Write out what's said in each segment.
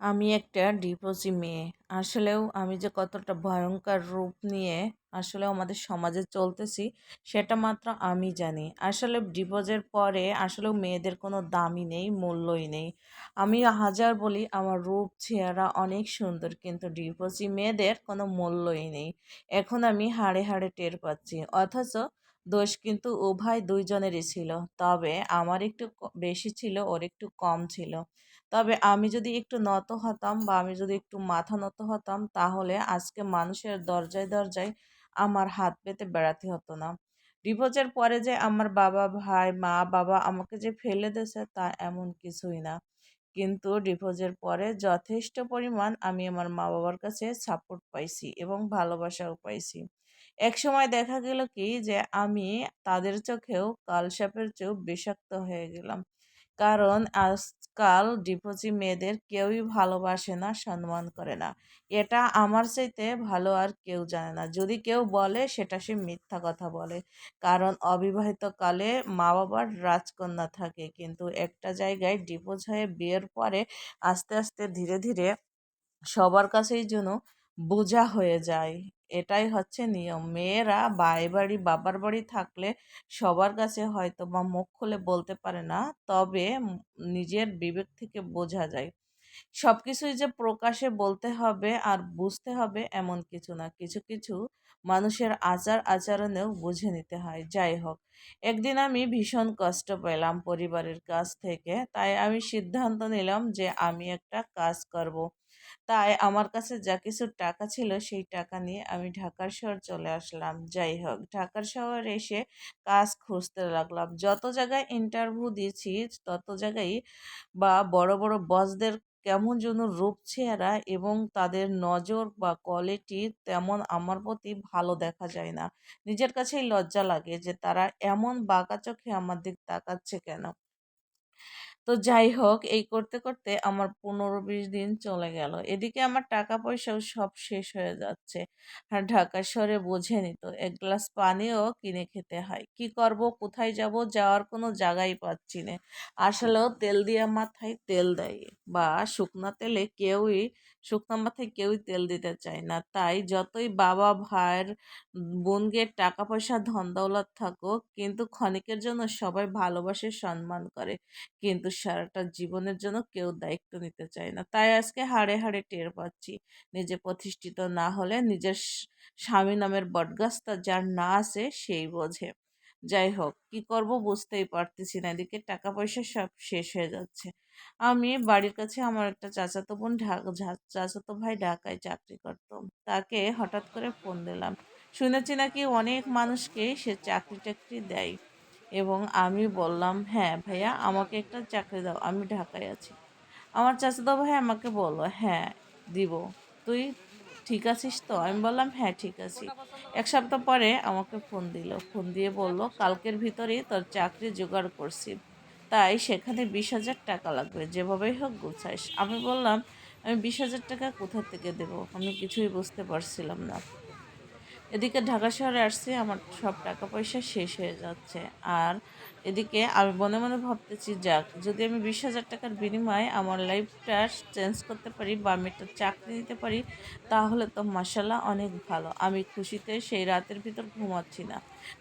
আমি একটা ডিভোর্সি মেয়ে। আসলেও আমি যে কতটা ভয়ঙ্কর রূপ নিয়ে আসলেও আমাদের সমাজে চলতেছি, সেটা মাত্র আমি জানি। আসলে ডিভোর্সের পরে আসলেও মেয়েদের কোনো দামই নেই, মূল্যই নেই। আমি হাজার বলি আমার রূপ, চেহারা অনেক সুন্দর, কিন্তু ডিভোর্সি মেয়েদের কোনো মূল্যই নেই। এখন আমি হাড়ে হাড়ে টের পাচ্ছি। অথচ দোষ কিন্তু উভয় দুইজনেরই ছিল। তবে আমার একটু বেশি ছিল, ওর একটু কম ছিল। তবে আমি যদি একটু নত হতাম বা আমি যদি একটু মাথা নত হতাম, তাহলে আজকে মানুষের দরজায় দরজায় আমার হাত পেতে বেড়াতে হতো না। ডিভোর্সের পরে যে আমার বাবা ভাই, মা, বাবা আমাকে যে ফেলে দিয়েছে, তা এমন কিছুই না। কিন্তু ডিভোর্সের পরে যথেষ্ট পরিমাণ আমি আমার মা বাবার কাছে সাপোর্ট পাইছি এবং ভালোবাসাও পাইছি। একসময় দেখা গেল কি যে, আমি তাদের চোখেও কালসাপের চেয়েও বিষাক্ত হয়ে গেলাম। কারণ আজকাল ডিভোর্সি মেয়েদের কেউই ভালোবাসে না, সম্মান করে না। এটা আমার চাইতে ভালো আর কেউ জানে না। যদি কেউ বলে, সেটা সে মিথ্যা কথা বলে। কারণ অবিবাহিত কালে মা বাবার রাজকন্যা থাকে। কিন্তু একটা জায়গায় ডিভোর্স হয়ে বিয়ের পরে আস্তে আস্তে ধীরে ধীরে সবার কাছেই যেন বোঝা হয়ে যায়। এটাই হচ্ছে নিয়ম। মেয়েরা বাই বাড়ি বাবার বাড়ি থাকলে সবার কাছে হয়তো বা মুখ খুলে বলতে পারে না, তবে নিজের বিবেক থেকে বোঝা যায়। সব কিছুই যে প্রকাশে বলতে হবে আর বুঝতে হবে এমন কিছু না। কিছু কিছু মানুষের আচার আচরণেও বুঝে নিতে হয়। যাই হোক, একদিন আমি ভীষণ কষ্ট পেলাম পরিবারের কাছ থেকে। তাই আমি সিদ্ধান্ত নিলাম যে আমি একটা কাজ করব। তাই আমার কাছে যা কিছু টাকা ছিল সেই টাকা নিয়ে আমি ঢাকার শহর চলে আসলাম। যাই হোক, ঢাকার শহর এসে কাজ খুঁজতে লাগলাম। যত জায়গায় ইন্টারভিউ দিয়েছি, তত জায়গায় বা বড় বড় বসদের কেমন যেন রূপ, চেহারা এবং তাদের নজর বা কোয়ালিটি তেমন আমার প্রতি ভালো দেখা যায় না। নিজের কাছেই লজ্জা লাগে যে তারা এমন বাঁকা চোখে আমার দিক তাকাচ্ছে কেন? তো যাই হোক, এই করতে করতে আমার পনেরো বিশ দিন চলে গেল। এদিকে আমার টাকা পয়সাও সব শেষ হয়ে যাচ্ছে। আর ঢাকা শহরে বোঝেনি তো, এক গ্লাস পানিও কিনে খেতে হয়। কি করব, কোথায় যাব, যাওয়ার কোনো জায়গাই পাচ্ছি না। আসলেও তেল দিয়া মাথায় তেল দেয় বা শুকনা তেলে কেউই, শুকনা মাথায় কেউই তেল দিতে চায় না। তাই যতই বাবা, ভাইয়ের বোনকে টাকা পয়সা ধন দৌলত থাকুক, কিন্তু ক্ষণিকের জন্য সবাই ভালোবাসে, সম্মান করে। কিন্তু সারাটা জীবনের জন্য কেউ দায়িত্ব নিতে চায় না। তাই আজকে হাড়ে হাড়ে টের পাচ্ছি নিজে প্রতিষ্ঠিত না হলে নিজের স্বামী নামের বটগাছটা যার না আছে সেই বোঝে। যাই হোক, কি করব বুঝতেই পারতেছি না, এদিকে টাকা পয়সা সব শেষ হয়ে যাচ্ছে। আমি বাড়ির কাছে আমার একটা চাচাতো বোন চাচাতো ভাই ঢাকায় চাকরি করতো। তাকে হঠাৎ করে ফোন দিলাম। শুনেছি নাকি অনেক মানুষকে সে চাকরি টাকরি দেয়। এবং আমি বললাম হ্যাঁ ভাইয়া, আমাকে একটা চাকরি দাও, আমি ঢাকায় আছি। আমার চাচাতো ভাই, আমাকে বলো হ্যাঁ দিব। তুই ঠিক আছিস তো? আমি বললাম হ্যাঁ ঠিক আছি। এক সপ্তাহ পরে আমাকে ফোন দিল। ফোন দিয়ে বলল, কালকের ভিতরেই তোর চাকরি জোগাড় করছি। তাই সেখানে বিশ হাজার টাকা লাগবে, যেভাবেই হোক গুছাইস। আমি বললাম, আমি বিশ হাজার টাকা কোথা থেকে দেবো? আমি কিছুই বুঝতে পারছিলাম না। এদিকে ঢাকা শহরে আসছে আমার সব টাকা পয়সা শেষ হয়ে যাচ্ছে। আর এদিকে আমি মনে মনে ভাবতেছি, যাক, যদি আমি বিশ হাজার টাকার বিনিময়ে আমার লাইফটা চেঞ্জ করতে পারি বা আমি একটা চাকরি নিতে পারি, তাহলে তো মাসাল্লাহ অনেক ভালো। আমি খুশিতে সেই রাতের ভিতর ঘুমাচ্ছি না।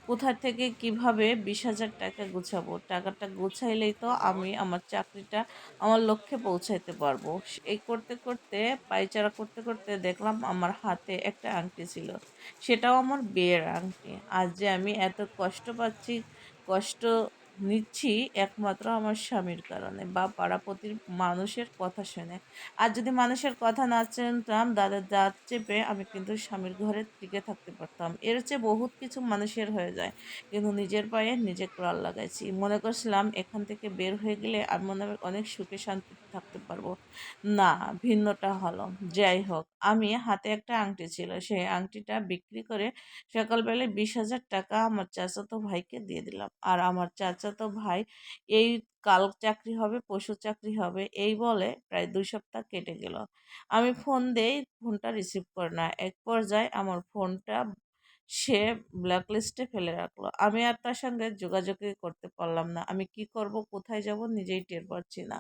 কোথা থেকে কীভাবে বিশ হাজার টাকা গুছাবো? টাকাটা গুছাইলেই তো আমি আমার চাকরিটা আমার লক্ষ্যে পৌঁছাইতে পারব। এই করতে করতে পাইচারা করতে করতে দেখলাম আমার হাতে একটা আংটি ছিল। সেটাও আমার বিয়ের আংটি। আজ যে আমি এত কষ্ট পাচ্ছি, কষ্ট নিচ্ছি একমাত্র আমার স্বামীর কারণে। বা পাড়াপতির মানুষের কথা শুনে। আর যদি মানুষের কথা না শুনতাম দাদার দাঁত চেপে আমি কিন্তু স্বামীর ঘরে টিকে থাকতে পারতাম। এর চেয়ে বহুত কিছু মানুষের হয়ে যায়। কিন্তু নিজের পায়ে নিজে করার লাগাইছি। মনে করছিলাম, এখান থেকে বের হয়ে গেলে আমি মনে হয় অনেক সুখে শান্তিতে থাকতে পারব। না, ভিন্নটা হলো যাই হোক, আমি হাতে একটা আংটি ছিল। সেই আংটিটা বিক্রি করে সকালবেলায় বিশ হাজার টাকা আমার চাচাতো ভাইকে দিয়ে দিলাম। আর আমার চাচাতো ভাই, এই কাল চাকরি হবে পশু চাকরি হবে, এই বলে প্রায় দুই সপ্তাহ কেটে গেল। আমি ফোন দেই, ফোনটা রিসিভ করে না এক পর্যায়ে আমার ফোনটা সে ব্ল্যাকলিস্টে ফেলে রাখল। আমি আর তার সঙ্গে যোগাযোগই করতে পারলাম না। আমি কি করব, কোথায় যাব নিজেই টের পাচ্ছি না।